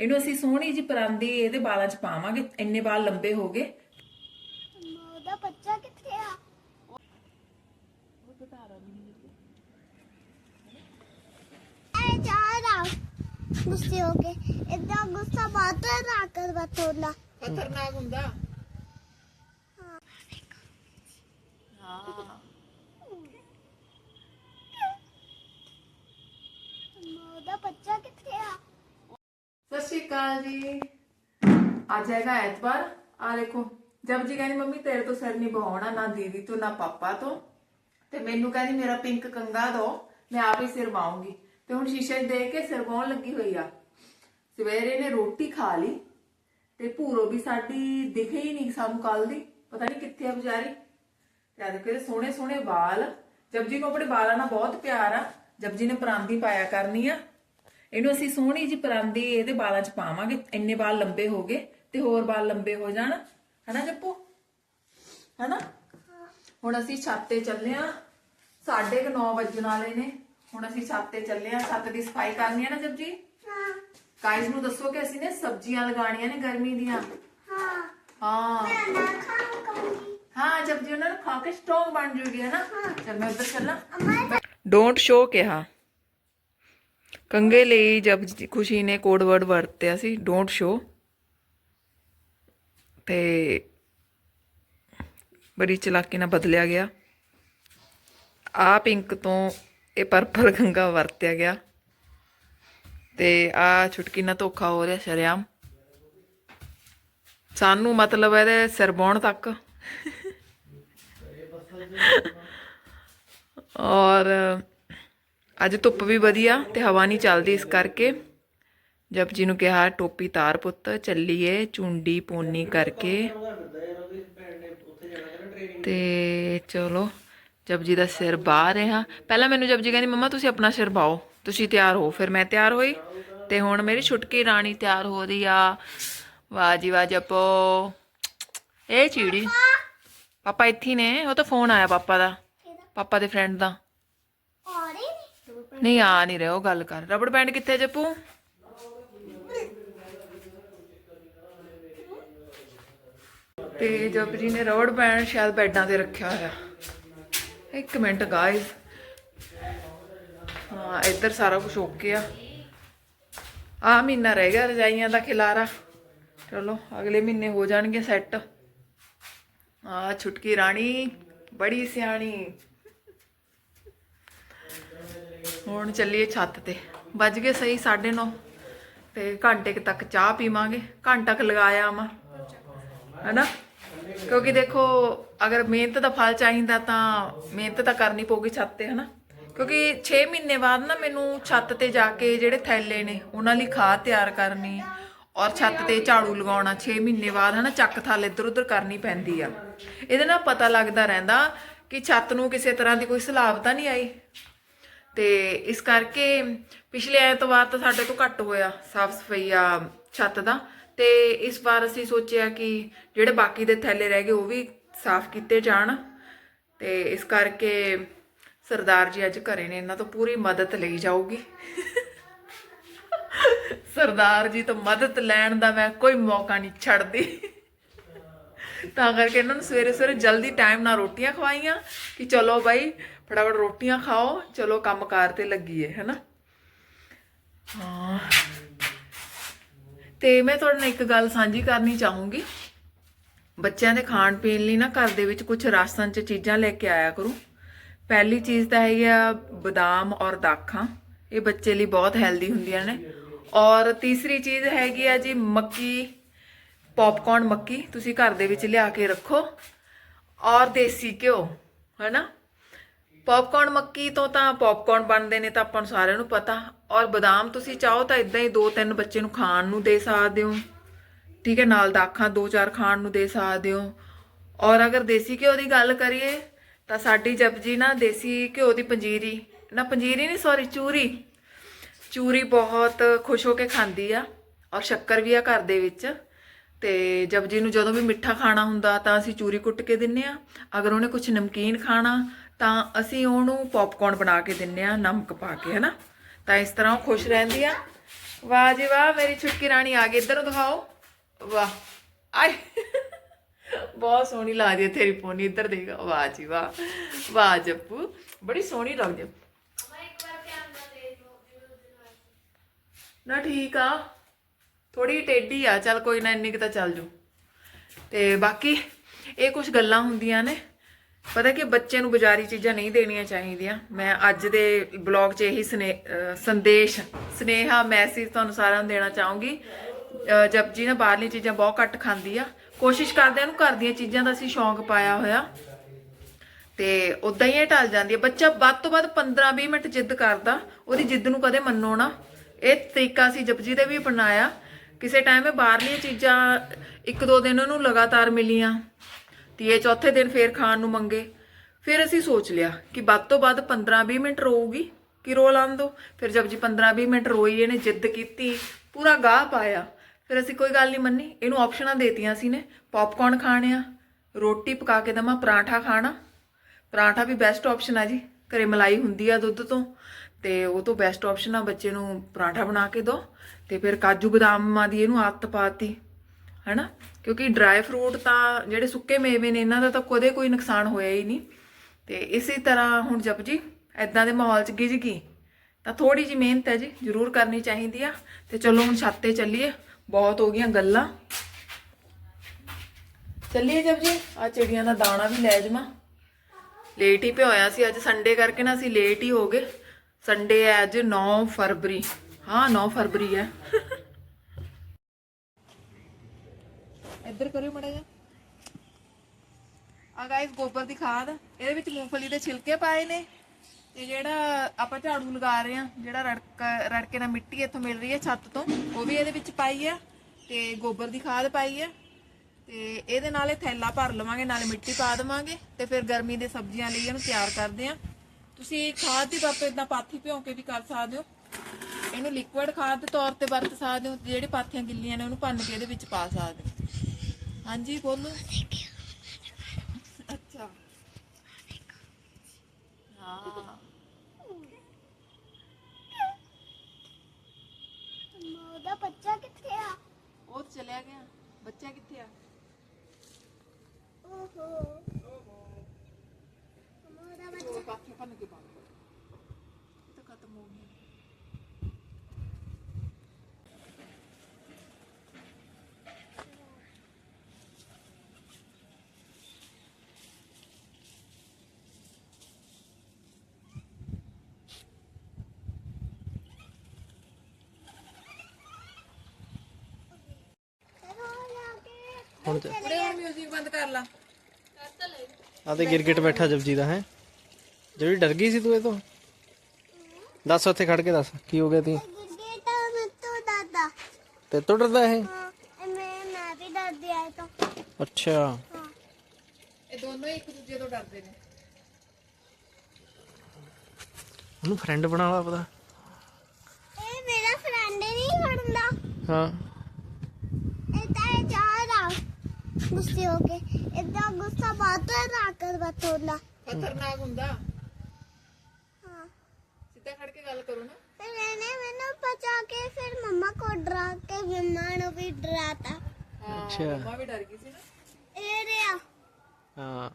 ਇਹਨੂੰ ਅਸੀਂ ਸੋਹਣੀ ਜੀ ਪਰਾਂਦੀ ਇਹਦੇ ਵਾਲਾਂ 'ਚ ਪਾਵਾਂਗੇ ਇੰਨੇ ਵਾਲ ਲੰਬੇ ਹੋ ਗਏ। ਉਹਦਾ ਬੱਚਾ ਕਿੱਥੇ ਆ? ਐ ਜਾ ਰਹਾ ਗੁੱਸੇ ਹੋ ਕੇ ਇਦਾਂ ਗੁੱਸਾ ਬਾਤ ਨਾ ਕਰ ਬਤੋਲਾ ਖਤਰਨਾਕ ਹੁੰਦਾ। ਉਹਦਾ ਬੱਚਾ ਕਿੱਥੇ ਆ? ਸਤਿ ਸ਼੍ਰੀ ਅਕਾਲ ਜੀ। ਅੱਜ ਹੈਗਾ ਐਤਵਾਰ। ਆ ਦੇਖੋ ਜਬ ਜੀ ਕਹਿੰਦੀ, ਮੰਮੀ, ਤੇਰੇ ਤੋਂ ਸਿਰ ਨਹੀਂ ਬਹਾਉਣਾ ਨਾ ਦੀਦੀ ਤੋਂ, ਨਾ ਪਾਪਾ ਤੋਂ। ਤੇ ਮੈਨੂੰ ਕਹਿੰਦੀ, ਮੇਰਾ ਪਿੰਕ ਕੰਗਾ ਦੋ, ਮੈਂ ਆਪ ਹੀ ਸਿਰ ਵਾਉਂਗੀ। ਤੇ ਹੁਣ ਸ਼ੀਸ਼ੇ 'ਚ ਦੇਖ ਕੇ ਸਿਰ ਵਾਉਣ ਲੱਗੀ ਹੋਈ ਆ। ਸਵੇਰੇ ਨੇ ਰੋਟੀ ਖਾ ਲਈ ਤੇ ਭੂਰੋ ਵੀ ਸਾਡੀ ਦਿਖੇ ਹੀ ਨਹੀਂ ਸਾਨੂੰ ਕੱਲ ਦੀ। ਪਤਾ ਨਹੀਂ ਕਿੱਥੇ ਆ ਵਿਚਾਰੀ। ਤੇ ਆ ਦੇਖੋ, ਇਹਦੇ ਸੋਹਣੇ ਸੋਹਣੇ ਵਾਲ ਜਪਜੀ ਨੂੰ ਆਪਣੇ ਵਾਲਾਂ ਨਾਲ ਬਹੁਤ ਪਿਆਰ ਆ। ਜਪਜੀ ਨੇ ਪ੍ਰਾਂਦੀ ਪਾਇਆ ਕਰਨੀ ਆ। ਇਹਨੂੰ ਅਸੀਂ ਸੋਹਣੀ ਜੀ ਪਰਾਂਦੀ ਇਹਦੇ ਵਾਲਾਂ 'ਚ ਪਾਵਾਂਗੇ। ਇੰਨੇ ਵਾਲ ਲੰਬੇ ਹੋ ਗਏ ਤੇ ਹੋਰ ਵਾਲ ਲੰਬੇ ਹੋ ਜਾਣ। ਹਨਾ ਜੱਪੂ? ਹਨਾ? ਹੁਣ ਅਸੀਂ ਛੱਤ ਤੇ ਚੱਲੇ ਆ। 9:30 ਵਜਣ ਵਾਲੇ ਨੇ। ਹੁਣ ਅਸੀਂ ਛੱਤ ਤੇ ਚੱਲੇ ਆ। ਛੱਤ ਦੀ ਸਫ਼ਾਈ ਕਰਨੀ ਆ ਨਾ ਜਪਜੀ ਹਾਂ ਗਾਇਸ ਨੂੰ ਦੱਸੋ ਕਿ ਅਸੀਂ ਨੇ ਸਬਜ਼ੀਆਂ ਲਗਾਉਣੀਆਂ ਨੇ ਗਰਮੀ ਦੀਆਂ। ਹਾਂ। ਹਾਂ ਮੈਂ ਨਾ ਖਾਉਂ ਕਹੂੰਗੀ ਹਾਂ ਜਬ ਉਹਨਾਂ ਨੂੰ ਖਾ ਕੇ ਸਟਰੋਂਗ ਬਣ ਜੂਗੀ ਹੈ ਨਾ ਚਲ ਮੈਂ ਉੱਧਰ ਚੱਲਾਂ। ਡੋਂਟ ਸ਼ੋ ਕਿਹਾ। ਕੰਗੇ ਲਈ ਜਬ ਖੁਸ਼ੀ ਨੇ ਕੋਡ ਵਰਡ ਵਰਤਿਆ ਸੀ ਡੋਂਟ ਸ਼ੋ ਤੇ ਬੜੀ ਚਲਾਕੀ ਨਾਲ ਬਦਲਿਆ ਗਿਆ। ਆ ਪਿੰਕ ਤੋਂ ਇਹ ਪਰਪਲ ਗੰਗਾ ਵਰਤਿਆ ਗਿਆ। ਤੇ ਆ ਛੁਟਕੀ ਨਾਲ ਧੋਖਾ ਹੋ ਰਿਹਾ ਸ਼ਰਿਆਮ। ਸਾਨੂੰ ਮਤਲਬ ਇਹਦੇ ਸਿਰ ਬਾਉਣ ਤੱਕ। ਔਰ ਅੱਜ ਧੁੱਪ ਵੀ ਵਧੀਆ ਤੇ ਹਵਾ ਨਹੀਂ ਚੱਲਦੀ ਇਸ ਕਰਕੇ। ਜਪਜੀ ਨੂੰ ਕਿਹਾ, ਟੋਪੀ ਤਾਰ ਪੁੱਤ, ਚੱਲੀਏ ਚੁੰਡੀ ਪੋਨੀ ਕਰਕੇ। ਤੇ ਚਲੋ ਜਪਜੀ ਦਾ ਸਿਰ ਬਾਹ ਰਿਹਾ। ਪਹਿਲਾਂ ਮੈਨੂੰ ਜਪਜੀ ਕਹਿੰਦੀ, ਮੰਮਾ, ਤੁਸੀਂ ਆਪਣਾ ਸਿਰ ਬਾਓ ਤੁਸੀਂ ਤਿਆਰ ਹੋ। ਫਿਰ ਮੈਂ ਤਿਆਰ ਹੋਈ ਤੇ ਹੁਣ ਮੇਰੀ ਛੁਟਕੀ ਰਾਣੀ ਤਿਆਰ ਹੋ ਰਹੀ ਆ। ਵਾਹ ਜੀ ਵਾਹ, ਜਪੋ। ਇਹ ਚੀੜੀ, ਪਾਪਾ ਇੱਥੇ ਨੇ, ਉਹ ਤਾਂ ਫੋਨ ਆਇਆ ਪਾਪਾ ਦਾ, ਪਾਪਾ ਦੇ ਫਰੈਂਡ ਦਾ। ਨਹੀਂ ਨਹੀਂ ਆ ਨਹੀਂ ਰਿਹਾ, ਉਹ ਗੱਲ ਕਰ। ਰਬੜ ਬੈਂਡ ਕਿੱਥੇ ਜੱਪੂ? ਤੇ ਜਪਜੀ ਨੇ ਰਬੜ ਬੈਂਡ ਸ਼ਾਇਦ ਬੈੱਡਾਂ ਤੇ ਰੱਖਿਆ ਹੋਇਆ। ਇੱਕ ਮਿੰਟ ਗਾਇਸ ਹਾਂ, ਇੱਧਰ ਸਾਰਾ ਕੁਝ ਓਕੇ ਆ। ਆ ਮਹੀਨਾ ਰਹਿ ਗਿਆ ਰਜਾਈਆਂ ਦਾ ਖਿਲਾਰਾ। ਚਲੋ, ਅਗਲੇ ਮਹੀਨੇ ਹੋ ਜਾਣਗੇ ਸੈੱਟ ਆ ਛੁਟਕੀ ਰਾਣੀ, ਬੜੀ ਸਿਆਣੀ। ਹੁਣ ਚੱਲੀਏ ਛੱਤ ਤੇ। ਵੱਜ ਗਏ ਸਹੀ 9:30 ਤੇ ਘੰਟੇ ਤੱਕ ਚਾਹ ਪੀਵਾਂਗੇ। ਘੰਟਾ ਕੁ ਲਗਾਇਆ ਆਵਾਂ। ਹੈਨਾ? ਕਿਉਂਕਿ ਦੇਖੋ, ਅਗਰ ਮਿਹਨਤ ਦਾ ਫਲ ਚਾਹੀਦਾ ਤਾਂ ਮਿਹਨਤ ਤਾਂ ਕਰਨੀ ਪਊਗੀ ਛੱਤ ਤੇ, ਹੈਨਾ? ਕਿਉਂਕਿ 6 ਮਹੀਨੇ ਬਾਅਦ ਨਾ ਮੈਨੂੰ ਛੱਤ ਤੇ ਜਾ ਕੇ ਜਿਹੜੇ ਥੈਲੇ ਨੇ, ਉਹਨਾਂ ਲਈ ਖਾਦ ਤਿਆਰ ਕਰਨੀ ਔਰ ਛੱਤ ਤੇ ਝਾੜੂ ਲਗਾਉਣਾ 6 ਮਹੀਨੇ ਬਾਅਦ, ਹਨਾ, ਚੱਕ ਥੱਲ ਇੱਧਰ ਉੱਧਰ ਕਰਨੀ ਪੈਂਦੀ ਆ। ਇਹਦੇ ਨਾਲ ਪਤਾ ਲੱਗਦਾ ਰਹਿੰਦਾ ਕਿ ਛੱਤ ਨੂੰ ਕਿਸੇ ਤਰ੍ਹਾਂ ਦੀ ਕੋਈ ਸਲਾਬ ਤਾਂ ਨਹੀਂ ਆਈ। ਤੇ ਇਸ ਕਰਕੇ ਪਿਛਲੇ ਐਤਵਾਰ ਤਾਂ ਸਾਡੇ ਤੋਂ ਘੱਟ ਹੋਇਆ ਸਾਫ਼ ਸਫ਼ਾਈ ਆ ਛੱਤ ਦਾ ਤੇ ਇਸ ਵਾਰ ਅਸੀਂ ਸੋਚਿਆ ਕਿ ਜਿਹੜੇ ਬਾਕੀ ਦੇ ਥੈਲੇ ਰਹਿ ਗਏ ਉਹ ਵੀ ਸਾਫ਼ ਕੀਤੇ ਜਾਣ ਤੇ ਇਸ ਕਰਕੇ ਸਰਦਾਰ ਜੀ ਅੱਜ ਘਰੇ ਨੇ, ਇਹਨਾਂ ਤੋਂ ਪੂਰੀ ਮਦਦ ਲਈ ਜਾਊਗੀ। ਸਰਦਾਰ ਜੀ ਤੋਂ ਮਦਦ ਲੈਣ ਦਾ ਮੈਂ ਕੋਈ ਮੌਕਾ ਨਹੀਂ ਛੱਡਦੀ। ਤਾਂ ਕਰਕੇ ਇਹਨਾਂ ਨੂੰ ਸਵੇਰੇ ਸਵੇਰੇ ਜਲਦੀ ਟਾਈਮ ਨਾਲ ਰੋਟੀਆਂ ਖਵਾਈਆਂ ਕਿ ਚਲੋ ਬਾਈ ਫਟਾਫਟ ਰੋਟੀਆਂ ਖਾਓ, ਚਲੋ ਕੰਮਕਾਰ ਤੇ ਲੱਗੀਏ, ਹੈਨਾ? ਹਾਂ। ਤੇ ਮੈਂ ਤੁਹਾਡੇ ਨਾਲ ਇੱਕ ਗੱਲ ਸਾਂਝੀ ਕਰਨੀ ਚਾਹੂੰਗੀ। ਬੱਚਿਆਂ ਦੇ ਖਾਣ ਪੀਣ ਲਈ ਨਾ ਘਰ ਦੇ ਵਿੱਚ ਕੁਝ ਰਾਸ਼ਨ ਚ ਚੀਜ਼ਾਂ ਲੈ ਕੇ ਆਇਆ ਕਰੋ। ਪਹਿਲੀ ਚੀਜ਼ ਤਾਂ ਹੈਗੀ ਆ ਬਦਾਮ ਔਰ ਦਾਖਾਂ। ਇਹ ਬੱਚੇ ਲਈ ਬਹੁਤ ਹੈਲਦੀ ਹੁੰਦੀਆਂ ਨੇ। ਔਰ ਤੀਸਰੀ ਚੀਜ਼ ਹੈਗੀ ਆ ਜੀ ਮੱਕੀ, ਪੌਪਕਾਰਨ ਮੱਕੀ। ਤੁਸੀਂ ਘਰ ਦੇ ਵਿੱਚ ਲਿਆ ਕੇ ਰੱਖੋ। ਔਰ ਦੇਸੀ ਘਿਓ, ਹੈਨਾ? ਪੌਪਕਾਰਨ ਮੱਕੀ ਤੋਂ ਤਾਂ ਪੌਪਕਾਰਨ ਬਣਦੇ ਨੇ ਤਾਂ ਆਪਾਂ ਨੂੰ ਸਾਰਿਆਂ ਨੂੰ ਪਤਾ। ਔਰ ਬਦਾਮ ਤੁਸੀਂ ਚਾਹੋ ਤਾਂ ਇਦਾਂ ਹੀ ਦੋ ਤਿੰਨ ਬੱਚੇ ਨੂੰ ਖਾਣ ਨੂੰ ਦੇ ਸਕਦੇ ਹੋ। ਠੀਕ ਹੈ, ਨਾਲ ਦਾਖਾਂ ਦੋ ਚਾਰ ਖਾਣ ਨੂੰ ਦੇ ਸਕਦੇ ਹੋ। ਔਰ ਅਗਰ ਦੇਸੀ ਘਿਓ ਦੀ ਗੱਲ ਕਰੀਏ, ਤਾਂ ਸਾਡੀ ਜਪਜੀ ਨਾ ਦੇਸੀ ਘਿਓ ਦੀ ਪੰਜੀਰੀ। ਨਾ, ਪੰਜੀਰੀ ਨਹੀਂ ਸੌਰੀ ਚੂਰੀ। ਚੂਰੀ ਬਹੁਤ ਖੁਸ਼ ਹੋ ਕੇ ਖਾਂਦੀ ਆ ਔਰ ਸ਼ੱਕਰ ਵੀ ਆ ਘਰ ਦੇ ਵਿੱਚ। ਤੇ ਜਪਜੀ ਨੂੰ ਜਦੋਂ ਵੀ ਮਿੱਠਾ ਖਾਣਾ ਹੁੰਦਾ ਤਾਂ ਅਸੀਂ ਚੂਰੀ ਕੁੱਟ ਕੇ ਦਿੰਨੇ ਆ। ਅਗਰ ਉਹਨੇ ਕੁਝ ਨਮਕੀਨ ਖਾਣਾ ਤਾਂ ਅਸੀਂ ਉਹਨੂੰ ਪੌਪਕਾਰਨ ਬਣਾ ਕੇ ਦਿੰਨੇ ਆ, ਨਮਕ ਪਾ ਕੇ, ਹਨਾ? ਤਾਂ ਇਸ ਤਰ੍ਹਾਂ ਉਹ ਖੁਸ਼ ਰਹਿੰਦੀ ਆ। ਵਾਹ ਜੀ ਵਾਹ, ਮੇਰੀ ਛੁਟਕੀ ਰਾਣੀ ਆ ਗਈ। ਇੱਧਰ ਦਿਖਾਓ। ਵਾਹ। ਆਏ। ਬਹੁਤ ਸੋਹਣੀ ਲੱਗਦੀ ਹੈ ਤੇਰੀ ਪੋਨੀ। ਇੱਧਰ ਦੇਖ। ਵਾਹ ਜੀ ਵਾਹ। ਵਾਹ ਜੱਪੂ। ਬੜੀ ਸੋਹਣੀ ਲੱਗਦੀ ਹੈ ਨਾ ਠੀਕ ਆ। ਥੋੜੀ ਟੇਢੀ ਆ। ਚੱਲ ਕੋਈ ਨਾ, ਇੰਨੀ ਕੁ ਤਾਂ ਚੱਲ ਜੂ। ਤੇ ਬਾਕੀ ਇਹ ਕੁਝ ਗੱਲਾਂ ਹੁੰਦੀਆਂ ਨੇ। ਪਤਾ ਕਿ ਬੱਚੇ ਨੂੰ ਬਾਜ਼ਾਰੀ ਚੀਜ਼ਾਂ ਨਹੀਂ ਦੇਣੀਆਂ ਚਾਹੀਦੀਆਂ। ਮੈਂ ਅੱਜ ਦੇ ਬਲੌਗ 'ਚ ਇਹੀ ਸਨੇ ਸੰਦੇਸ਼, ਸਨੇਹਾ, ਮੈਸੇਜ ਤੁਹਾਨੂੰ ਸਾਰਿਆਂ ਨੂੰ ਦੇਣਾ ਚਾਹੂੰਗੀ। ਜਪਜੀ ਨਾ ਬਾਹਰਲੀਆਂ ਚੀਜ਼ਾਂ ਬਹੁਤ ਘੱਟ ਖਾਂਦੀ ਆ। ਕੋਸ਼ਿਸ਼ ਕਰਦੇ ਆ ਉਹਨੂੰ ਘਰ ਦੀਆਂ ਚੀਜ਼ਾਂ ਦਾ ਅਸੀਂ ਸ਼ੌਂਕ ਪਾਇਆ ਹੋਇਆ। ਤੇ ਉਦਾਂ ਹੀ ਇਹ ਟਲ ਜਾਂਦੀ ਹੈ ਬੱਚਾ ਵੱਧ ਤੋਂ ਵੱਧ 15-20 ਮਿੰਟ ਜਿੱਦ ਕਰਦਾ, ਉਹਦੀ ਜਿੱਦ ਨੂੰ ਕਦੇ ਮੰਨੋ ਨਾ ਇਹ ਤਰੀਕਾ ਸੀ ਜਪਜੀ ਦੇ ਵੀ ਅਪਣਾਇਆ। ਕਿਸੇ ਟਾਈਮ ਇਹ ਬਾਹਰਲੀਆਂ ਚੀਜ਼ਾਂ ਇੱਕ ਦੋ ਦਿਨ ਉਹਨੂੰ ਲਗਾਤਾਰ ਮਿਲੀਆਂ। ਤੀਏ ਚੌਥੇ ਦਿਨ ਫੇਰ ਖਾਣ ਨੂੰ ਮੰਗੇ। ਫਿਰ ਅਸੀਂ ਸੋਚ ਲਿਆ ਕਿ ਵੱਧ ਤੋਂ ਵੱਧ 15-20 ਮਿੰਟ ਰੋਊਗੀ। ਕਿ ਰੋ ਲਾਂ ਦੋ? ਫਿਰ ਜਪਜੀ 15-20 ਮਿੰਟ ਰੋਈ, ਇਹਨੇ ਜਿੱਦ ਕੀਤੀ, ਪੂਰਾ ਗਾਹ ਪਾਇਆ। ਫਿਰ ਅਸੀਂ ਕੋਈ ਗੱਲ ਨਹੀਂ ਮੰਨੀ, ਇਹਨੂੰ ਆਪਸ਼ਨਾਂ ਦੇਤੀਆਂ ਸੀ ਨੇ ਪੌਪਕਾਰਨ ਖਾਣੇ ਆ ਰੋਟੀ ਪਕਾ ਕੇ ਦਵਾਂ, ਪਰਾਂਠਾ ਖਾਣਾ। ਪਰਾਂਠਾ ਵੀ ਬੈਸਟ ਆਪਸ਼ਨ ਆ ਜੀ, ਘਰੇ ਮਲਾਈ ਹੁੰਦੀ ਆ ਦੁੱਧ ਤੋਂ। ਤੇ ਉਹ ਤੋਂ ਬੈਸਟ ਆਪਸ਼ਨ ਆ, ਬੱਚੇ ਨੂੰ ਪਰਾਂਠਾ ਬਣਾ ਕੇ ਦਿਓ ਤੇ ਫਿਰ ਕਾਜੂ ਬਦਾਮਾਂ ਦੀ ਇਹਨੂੰ ਆਦਤ ਪਾਤੀ ਹੈਨਾ? ਕਿਉਂਕਿ ਡਰਾਈ ਫਰੂਟ ਤਾਂ ਜਿਹੜੇ ਸੁੱਕੇ ਮੇਵੇ ਨੇ, ਇਹਨਾਂ ਦਾ ਤਾਂ ਕਦੇ ਕੋਈ ਨੁਕਸਾਨ ਹੋਇਆ ਹੀ ਨਹੀਂ। ਤੇ ਇਸੇ ਤਰ੍ਹਾਂ ਹੁਣ ਜਪ ਜੀ ਐਦਾਂ ਦੇ ਮਾਹੌਲ 'ਚ ਗਿਜ ਗਈ। ਤਾਂ ਥੋੜੀ ਜੀ ਮਿਹਨਤ ਹੈ ਜੀ, ਜ਼ਰੂਰ ਕਰਨੀ ਚਾਹੀਦੀ ਆ। ਤੇ ਚਲੋ ਹੁਣ ਛੱਤ ਤੇ ਚੱਲੀਏ, ਬਹੁਤ ਹੋ ਗਈਆਂ ਗੱਲਾਂ। ਚੱਲੀਏ ਜਪ ਜੀ ਆ ਚਿੜੀਆਂ ਦਾ ਦਾਣਾ ਵੀ ਲੈ ਜਾਵਾਂ ਲੇਟ ਹੀ ਪਿਆ ਸੀ, ਅੱਜ ਸੰਡੇ ਕਰਕੇ ਨਾ ਅਸੀਂ ਲੇਟ ਹੀ ਹੋ ਗਏ। ਸੰਡੇ ਹੈ ਅੱਜ 9 ਫਰਵਰੀ। ਹਾਂ 9 ਫਰਵਰੀ ਹੈ। ਇੱਧਰ ਕਰਿਓ ਮੜਾ ਜਾ ਆ ਗਾਇਸ ਗੋਬਰ ਦੀ ਖਾਦ, ਇਹਦੇ ਵਿੱਚ ਮੂੰਗਫਲੀ ਦੇ ਛਿਲਕੇ ਪਾਏ ਨੇ। ਤੇ ਜਿਹੜਾ ਆਪਾਂ ਝਾੜੂ ਲਗਾ ਰਹੇ ਆ ਜਿਹੜਾ ਰੜਕ, ਰੜਕੇ ਨਾਲ ਮਿੱਟੀ ਇੱਥੋਂ ਮਿਲ ਰਹੀ ਹੈ ਛੱਤ ਤੋਂ, ਉਹ ਵੀ ਇਹਦੇ ਵਿੱਚ ਪਾਈ ਆ। ਤੇ ਗੋਬਰ ਦੀ ਖਾਦ ਪਾਈ ਆ। ਤੇ ਇਹਦੇ ਨਾਲ ਇਹ ਥੈਲਾ ਭਰ ਲਵਾਂਗੇ, ਨਾਲੇ ਮਿੱਟੀ ਪਾ ਦੇਵਾਂਗੇ। ਤੇ ਫਿਰ ਗਰਮੀ ਦੇ ਸਬਜ਼ੀਆਂ ਲਈ ਇਹਨੂੰ ਤਿਆਰ ਕਰਦੇ ਆ ਤੁਸੀਂ ਖਾਦ ਦੀ ਵਰਤੋਂ ਇਦਾਂ ਪਾਥੀ ਭਿਉਂ ਕੇ ਵੀ ਕਰ ਸਕਦੇ ਹੋ। ਇਹਨੂੰ ਲਿਕੁਇਡ ਖਾਦ ਦੇ ਤੌਰ ਤੇ ਵਰਤ ਸਕਦੇ ਹੋ ਜਿਹੜੀ ਪਾਥੀਆਂ ਗਿੱਲੀਆਂ ਨੇ ਉਹਨੂੰ ਭੰਨ ਕੇ ਇਹਦੇ ਵਿੱਚ ਪਾ ਸਕਦੇ ਹੋ। ਹਾਂਜੀ ਬੋਲੋ। ਅੱਛਾ। ਹਾਂ। ਉਹਦਾ ਬੱਚਾ ਕਿੱਥੇ ਆ? ਉਹ ਚਲਿਆ ਗਿਆ। ਬੱਚਾ ਕਿੱਥੇ ਆ? ਓਹੋ ਉਹਦਾ ਬੱਚਾ ਉਹ ਪਾਥੀਆਂ ਭੰਨ ਕੇ ਪਾ ਦਿਓ। ਇਹ ਤਾਂ ਖਤਮ ਹੋ ਗਿਆ ਚਲੋ ਲਾ ਕੇ ਹੁਣ ਤੇ। ਕੁੜੇ ਹੁਣ ਮਿਊਜ਼ਿਕ ਬੰਦ ਕਰ ਲਾ। ਆ ਤੇ ਗਿਰਗਿਟ ਬੈਠਾ ਜਪਜੀ ਦਾ ਹੈ? ਜਿਹੜੀ ਡਰ ਗਈ ਸੀ ਤੂੰ ਇਹ ਤੋਂ? ਦੱਸ ਉੱਥੇ ਖੜ ਕੇ ਦੱਸ ਕੀ ਹੋ ਗਿਆ ਤੀ? ਗਿਰਗਿਟਾ ਮੈਂ ਤੋਂ ਦਾਦਾ ਤੇ ਤੋਂ ਡਰਦਾ ਇਹ? ਹਾਂ ਮੈਂ ਮੈਂ ਵੀ ਡਰਦੀ ਆ ਤੋਂ ਅੱਛਾ। ਇਹ ਦੋਨੋਂ ਹੀ ਇੱਕ ਦੂਜੇ ਤੋਂ ਡਰਦੇ ਨੇ। ਉਹਨੂੰ ਫਰੈਂਡ ਬਣਾ ਲਾ ਪਤਾ ਇਹ ਮੇਰਾ ਫਰੈਂਡ ਨਹੀਂ ਖੜਦਾ ਹਾਂ ਇਹ ਤਾਂ ਇਹ ਜਾ ਰਹਾ ਗੁੱਸੇ ਹੋ ਕੇ ਇਦਾਂ ਗੁੱਸਾ ਬਾਤ ਨਾ ਕਰ ਬਤੋਲਾ ਖਤਰਨਾਕ ਹੁੰਦਾ। ਹਾਂ। ਸਿੱਧਾ ਖੜ ਕੇ ਗੱਲ ਕਰੋ ਨਾ। ਫਿਰ ਇਹਨੇ ਮੈਨੂੰ ਬਚਾ ਕੇ ਫਿਰ ਮੰਮਾ ਕੋ ਡਰਾ ਕੇ ਮੰਮਾ ਨੂੰ ਵੀ ਡਰਾਤਾ। ਹਾਂ ਅੱਛਾ। ਮੰਮਾ ਵੀ ਡਰ ਗਈ ਸੀ ਨਾ। ਇਹ ਰਿਆ ਹਾਂ।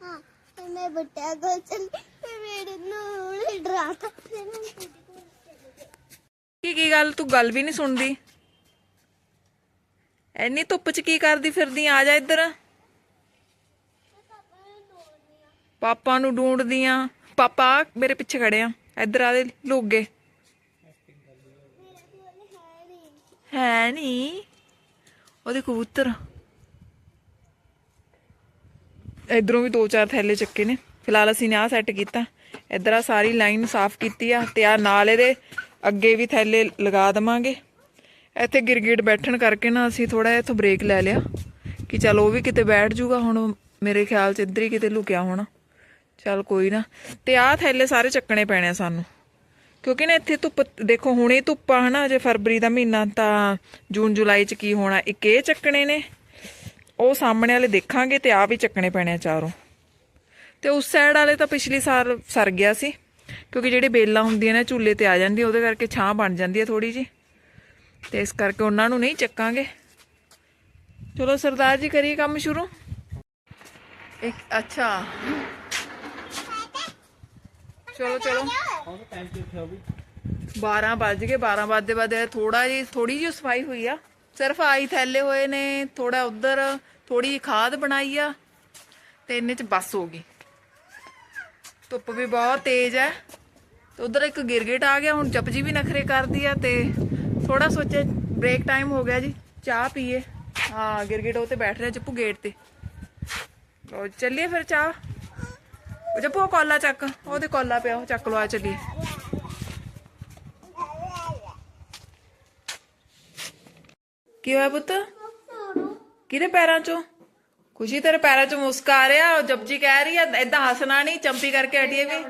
ਹਾਂ ਫਿਰ ਮੈਂ ਬੱਟਾ ਕੋ ਚਲ ਫਿਰ ਮੇਰੇ ਨੂੰ ਵੀ ਡਰਾਤਾ। ਫਿਰ ਮੈਂ ਕੁੜੀ ਕੋਲ ਚਲੀ ਗਈ। ਕੀ ਕੀ ਗੱਲ ਤੂੰ ਗੱਲ ਵੀ ਨਹੀਂ ਸੁਣਦੀ? ਐਨੀ ਧੁੱਪ 'ਚ ਕੀ ਕਰਦੀ ਫਿਰਦੀ ਆ? ਜਾ ਇੱਧਰ। ਪਾਪਾ ਨੂੰ ਢੂੰਡਦੀ ਆ। ਪਾਪਾ, ਮੇਰੇ ਪਿੱਛੇ ਖੜੇ ਆ। ਇੱਧਰ ਆ ਦੇ ਲੋਗੇ। ਹੈ ਨਹੀਂ ਉਹਦੇ ਕਬੂਤਰ। ਇਧਰੋਂ ਵੀ ਦੋ ਚਾਰ ਥੈਲੇ ਚੱਕੇ ਨੇ। ਫਿਲਹਾਲ ਅਸੀਂ ਨੇ ਆਹ ਸੈੱਟ ਕੀਤਾ। ਇਧਰ ਆ ਸਾਰੀ ਲਾਈਨ ਸਾਫ਼ ਕੀਤੀ ਆ ਤੇ ਆ ਨਾਲ ਇਹਦੇ ਅੱਗੇ ਵੀ ਥੈਲੇ ਲਗਾ ਦਵਾਂਗੇ। ਇੱਥੇ ਗਿਰਗਿਟ ਬੈਠਣ ਕਰਕੇ ਨਾ ਅਸੀਂ ਥੋੜਾ ਜਿਹਾ ਇੱਥੋਂ ਬ੍ਰੇਕ ਲੈ ਲਿਆ ਕਿ ਚਲ ਉਹ ਵੀ ਕਿਤੇ ਬੈਠ ਜੂਗਾ, ਹੁਣ ਮੇਰੇ ਖਿਆਲ 'ਚ ਇੱਧਰ ਹੀ ਕਿਤੇ ਲੁਕਿਆ ਹੋਣਾ। ਚਲ ਕੋਈ ਨਾ। ਤੇ ਆਹ ਥੈਲੇ ਸਾਰੇ ਚੱਕਣੇ ਪੈਣੇ ਆ ਸਾਨੂੰ। ਕਿਉਂਕਿ ਨਾ ਇੱਥੇ ਧੁੱਪ, ਦੇਖੋ ਹੁਣੇ ਧੁੱਪ ਆ ਹਨਾ ਅਜੇ ਫਰਵਰੀ ਦਾ ਮਹੀਨਾ ਤਾਂ ਜੂਨ, ਜੁਲਾਈ ਚ ਕੀ ਹੋਣਾ। ਇੱਕ ਇਹ ਚੱਕਣੇ ਨੇ, ਉਹ ਸਾਹਮਣੇ ਵਾਲੇ ਦੇਖਾਂਗੇ ਤੇ ਆ ਵੀ ਚੱਕਣੇ ਪੈਣੇ ਆ ਚਾਰੋਂ। ਤੇ ਉਸ ਸਾਈਡ ਵਾਲੇ ਤਾਂ ਪਿਛਲੀ ਸਾਲ ਸਰ ਗਿਆ ਸੀ, ਕਿਉਂਕਿ ਜਿਹੜੇ ਬੇਲਾਂ ਹੁੰਦੀਆਂ ਨੇ, ਝੂਲੇ ਤੇ ਆ ਜਾਂਦੀ ਉਹਦੇ ਕਰਕੇ ਛਾਂ ਬਣ ਜਾਂਦੀ ਹੈ ਥੋੜੀ ਜੀ ਤੇ ਇਸ ਕਰਕੇ ਉਹਨਾਂ ਨੂੰ ਨਹੀਂ ਚੱਕਾਂਗੇ। ਚਲੋ ਸਰਦਾਰ ਜੀ, ਕਰੀਏ ਕੰਮ ਸ਼ੁਰੂ। ਇੱਕ, ਅੱਛਾ। ਚਲੋ ਚਲੋ। ਟਾਈਮ 12 ਵੱਜ ਗਏ 12 ਵੱਜਦੇ ਵੱਜਦੇ ਥੋੜਾ ਜੀ ਥੋੜੀ ਜਿਹੀ ਸਫ਼ਾਈ ਹੋਈ ਆ। ਸਿਰਫ ਆਈ ਥੈਲੇ ਹੋਏ ਨੇ ਥੋੜਾ ਉਧਰ ਥੋੜੀ ਜਿਹੀ ਖਾਦ ਬਣਾਈ ਆ ਤੇ ਇੰਨੇ ਚ ਬਸ ਹੋ ਗਈ। ਧੁੱਪ ਵੀ ਬਹੁਤ ਤੇਜ਼ ਹੈ। ਤੇ ਉਧਰ ਇੱਕ ਗਿਰਗਿਟ ਆ ਗਿਆ, ਹੁਣ ਚਪਜੀ ਵੀ ਨਖਰੇ ਕਰਦੀ ਆ ਤੇ ਥੋੜਾ ਸੋਚੇ ਬ੍ਰੇਕ ਟਾਈਮ ਹੋ ਗਿਆ ਜੀ, ਚਾਹ ਪੀਏ। ਹਾਂ, ਗਿਰਗਿਟ ਤੇ ਬੈਠ ਰਿਹਾ ਜੱਪੂ ਗੇਟ ਤੇ। ਲੋ ਚੱਲੀਏ ਫਿਰ ਚਾਹ। ਜੱਪੂ, ਉਹ ਕੋਲਾ ਚੱਕ। ਉਹਦੇ ਕੋਲਾ ਪਿਆ, ਉਹ ਚੱਕ ਲੋ ਆ ਚੱਲੀਏ। ਕੀ ਹੋਇਆ ਪੁੱਤ? ਕਿਹਦੇ ਪੈਰਾਂ ਚੋਂ? ਖੁਸ਼ੀ ਤੇਰੇ ਪੈਰਾਂ ਚੋਂ ਮੁਸਕਾ ਰਿਹਾ, ਉਹ ਜਪਜੀ ਕਹਿ ਰਹੀ ਆ, ਏਦਾਂ ਹੱਸਣਾ ਨਹੀਂ ਚੰਪੀ ਕਰਕੇ ਹਟੀਏ ਵੀ।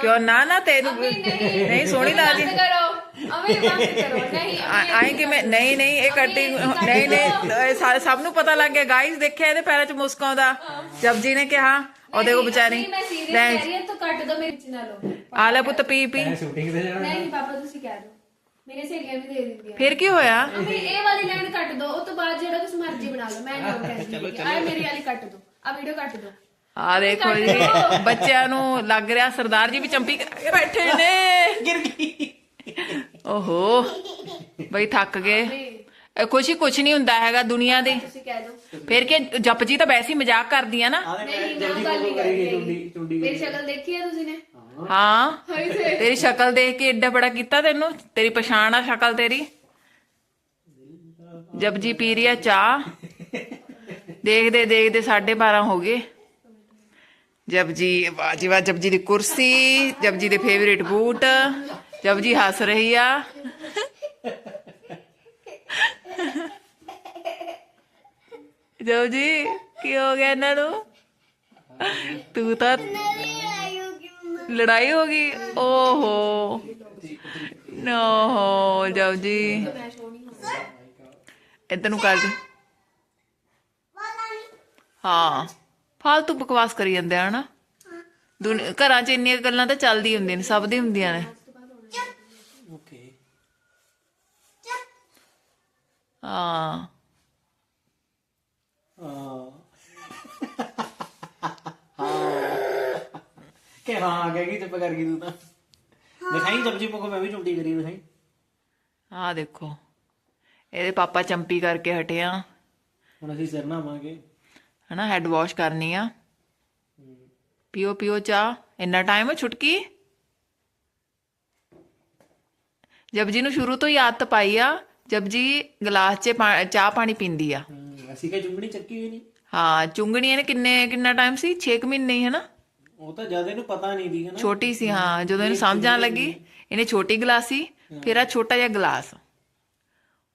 ਕਿਉਂ? ਨਾ ਨਾ ਤੈਨੂੰ ਨਹੀਂ। ਸੋਹਣੀ ਲੱਗਦੀ ਕਰੋ। ਅਮੇ ਬੰਦ ਕਰੋ। ਨਹੀਂ ਆਏ ਕਿ ਮੈਂ ਨਹੀਂ ਨਹੀਂ ਇਹ ਕੱਟੀ ਨਹੀਂ ਨਹੀਂ ਸਭ ਨੂੰ ਪਤਾ ਲੱਗ ਗਿਆ। ਗਾਇਸ ਦੇਖਿਆ ਇਹਦੇ ਪੈਰਾਂ 'ਚ ਮੁਸਕ ਆਉਂਦਾ। ਜਪਜੀ ਨੇ ਕਿਹਾ ਉਹ ਦੇਖੋ ਵਿਚਾਰੀ। ਨਹੀਂ ਮੈਂ ਸੀਰੀਅਸ ਲੈ ਕਹਿ ਰਹੀ ਹਾਂ ਤਾਂ ਕੱਟ ਦੋ ਮੇਰੇ ਚ ਨਾ ਆ ਲੈ ਪੁੱਤ ਪੀ ਪੀ। ਸ਼ੂਟਿੰਗ ਤੇ ਜਾਣਾ। ਨਹੀਂ ਪਾਪਾ ਤੁਸੀਂ ਕਹਿ ਦਿਓ ਮੇਰੇ ਸਹੇਲੀਆਂ ਵੀ ਦੇ ਦਿੰਦੀਆਂ। ਫਿਰ ਕੀ ਹੋਇਆ? ਅਮੇ ਇਹ ਵਾਲੀ ਲਾਈਨ ਕੱਟ ਦੋ। ਉਹ ਤੋਂ ਬਾਅਦ ਜਿਹੜਾ ਕੁਝ ਮਰਜ਼ੀ ਬਣਾ ਲਓ। ਮੈਂ ਨਹੀਂ ਕਹਿੰਦੀ ਆ ਮੇਰੀ ਵਾਲੀ ਕੱਟ ਦੋ। ਆ ਵੀਡੀਓ ਕੱਟ ਦੋ। ਆ ਦੇਖੋ ਜੀ ਬੱਚਿਆਂ ਨੂੰ ਲੱਗ ਰਿਹਾ ਸਰਦਾਰ ਜੀ ਵੀ ਚੰਪੀ ਕਰਾ ਕੇ ਬੈਠੇ ਨੇ। ਗਿਰ ਗਈ। ਓਹੋ ਬਈ ਥੱਕ ਗਏ। ਇਹ ਕੁਛ ਹੀ ਕੁਛ ਨਹੀਂ ਹੁੰਦਾ ਹੈਗਾ ਦੁਨੀਆ ਦੇ। ਤੁਸੀਂ ਕਹਿ ਦਿਓ। ਫਿਰ ਕਿ ਜਪਜੀ ਤਾਂ ਵੈਸੇ ਹੀ ਮਜ਼ਾਕ ਕਰਦੀ ਆ ਨਾ। ਨਹੀਂ ਮੈਂ ਉਹ ਗੱਲ ਨਹੀਂ ਕਰਦੀ ਮੇਰੀ ਸ਼ਕਲ ਦੇਖੀ ਹੈ ਤੁਸੀਂ ਨੇ? ਹਾਂ ਤੇਰੀ ਸ਼ਕਲ ਦੇਖ ਕੇ ਏਡਾ ਬੜਾ ਕੀਤਾ ਤੈਨੂੰ। ਤੇਰੀ ਪਛਾਣ ਆ ਸ਼ਕਲ ਤੇਰੀ। ਜਪਜੀ ਪੀ ਰਹੀ ਆ ਚਾਹ। ਦੇਖਦੇ ਦੇਖਦੇ 12:30 ਹੋ ਗਏ। ਜਪਜੀ ਬਾਜੀ ਵਾ ਜਪਜੀ ਦੀ ਕੁਰਸੀ ਜਪਜੀ ਦੇ ਫੇਵਰੇਟ ਬੂਟ ਜਪਜੀ ਹੱਸ ਰਹੀ ਆ। ਜਪਜੀ ਕੀ ਹੋ ਗਿਆ ਇਹਨਾਂ ਨੂੰ? ਤੂੰ ਤਾਂ ਲੜਾਈ ਹੋ ਗਈ। ਓਹੋ। ਨੋ ਜਾਓ ਜੀ। ਇਧਰ ਨੂੰ ਕਰ। ਦੇ ਹਾਂ। ਫਾਲਤੂ ਬਕਵਾਸ ਕਰੀ ਜਾਂਦੇ ਆ ਹਨਾ? ਦੁਨੀ- ਘਰਾਂ 'ਚ ਇੰਨੀਆਂ ਗੱਲਾਂ ਤਾਂ ਚੱਲਦੀ ਹੁੰਦੀਆਂ ਨੇ ਸਭ ਦੀ ਹੁੰਦੀਆਂ ਨੇ। ਓਕੇ ਹਾਂ। ਕਿ ਹਾਂ ਕਹਿ ਗਈ ਚੁੱਪ ਕਰ ਗਈ ਤੂੰ ਤਾਂ। ਦਿਖਾਈ ਜਬ ਜੀ ਮੁਕੋ ਮੈਂ ਵੀ ਚੁੰਡੀ ਕਰੀ ਦਿਖਾਈ ਆਹ ਦੇਖੋ ਇਹਦੇ ਪਾਪਾ ਚੰਪੀ ਕਰਕੇ ਹਟਿਆ ਹੁਣ ਅਸੀਂ ਸਿਰ ਨਾਵਾਂਗੇ ਹਨਾ ਹੈਡ ਵਾਸ਼ ਕਰਨੀ ਆ। ਪੀਓ ਪੀਓ ਚਾਹ। ਇੰਨਾ ਟਾਈਮ ਛੁਟਕੀ? ਜਬ ਜੀ ਨੂੰ ਸ਼ੁਰੂ ਤੋਂ ਹੀ ਆਦਤ ਪਾਈ ਆ ਜਬ ਜੀ ਗਲਾਸ 'ਚ ਚਾਹ ਪਾਣੀ ਪੀਂਦੀ ਆ। ਅਸੀਂ ਕਹ ਚੁੰਗਣੀ ਚੱਕੀ ਹੋਈ ਨਹੀਂ ਹਾਂ ਚੁੰਗਣੀ ਨੇ ਕਿੰਨੇ ਕਿੰਨਾ ਟਾਈਮ ਸੀ? 6 ਮਹੀਨੇ ਹੀ ਹਨਾ? ਉਹ ਤਾਂ ਜ਼ਿਆਦਾ ਇਹਨੂੰ ਪਤਾ ਨਹੀਂ ਦੀ ਹੈ ਨਾ ਛੋਟੀ ਸੀ ਹਾਂ ਜਦੋਂ ਇਹਨੂੰ ਸਮਝ ਆਣ ਲੱਗੀ ਇਹਨੇ ਛੋਟੀ ਗਲਾਸੀ ਫਿਰ ਆ ਛੋਟਾ ਜਿਹਾ ਗਲਾਸ।